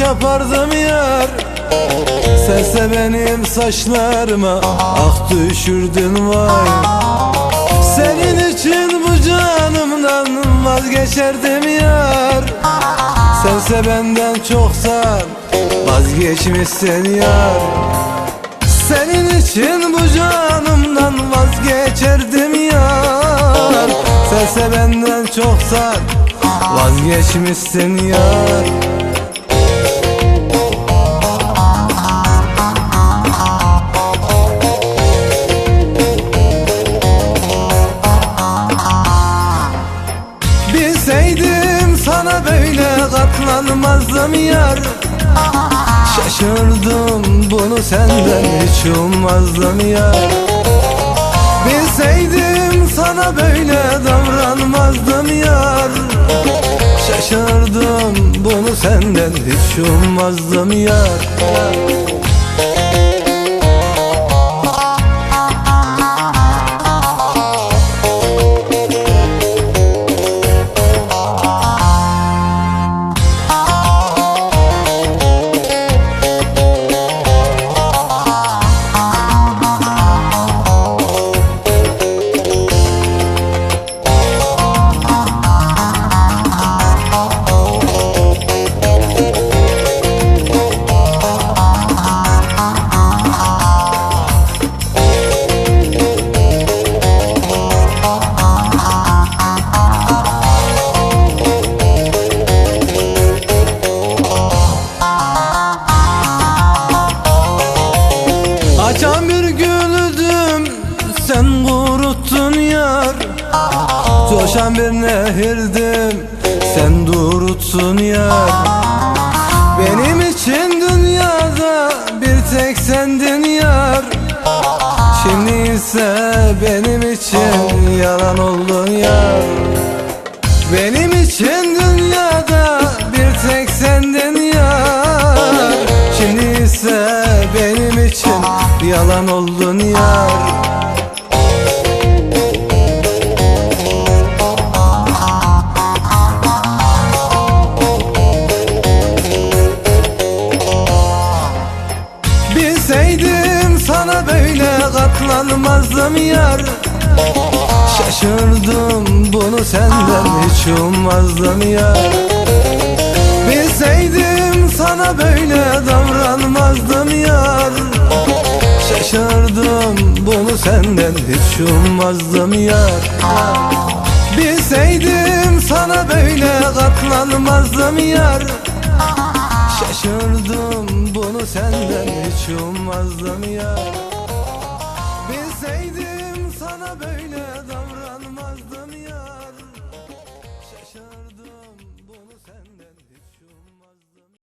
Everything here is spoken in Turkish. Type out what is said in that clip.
yapardım yar. Sense benim saçlarıma ah düşürdün vay. Senin için bu canımdan vazgeçerdim yar. Sense benden çoksan vazgeçmişsin yar. Senin için bu canımdan vazgeçerdim yar. Sense benden çoksan vazgeçmişsin yar Bilseydim sana böyle katlanmazdım yar. Şaşırdım bunu senden hiç ummazdım yar. Bilseydim sana böyle davranmazdım yar. Şaşırdım bunu senden hiç ummazdım yar Coşan bir nehirdim sen duruttun yar Benim için dünyada bir tek sendin yar. Şimdi ise benim için yalan oldun yar. Benim için dünyada bir tek sendin yar. Şimdi ise benim için yalan oldun yar katlanmazdım yar. Şaşırdım bunu senden hiç ummazdım yar. Bilseydim sana böyle davranmazdım yar. Şaşırdım bunu senden hiç ummazdım yar. Bilseydim sana böyle katlanmazdım yar. Şaşırdım bunu senden hiç ummazdım yar Bilseydim sana böyle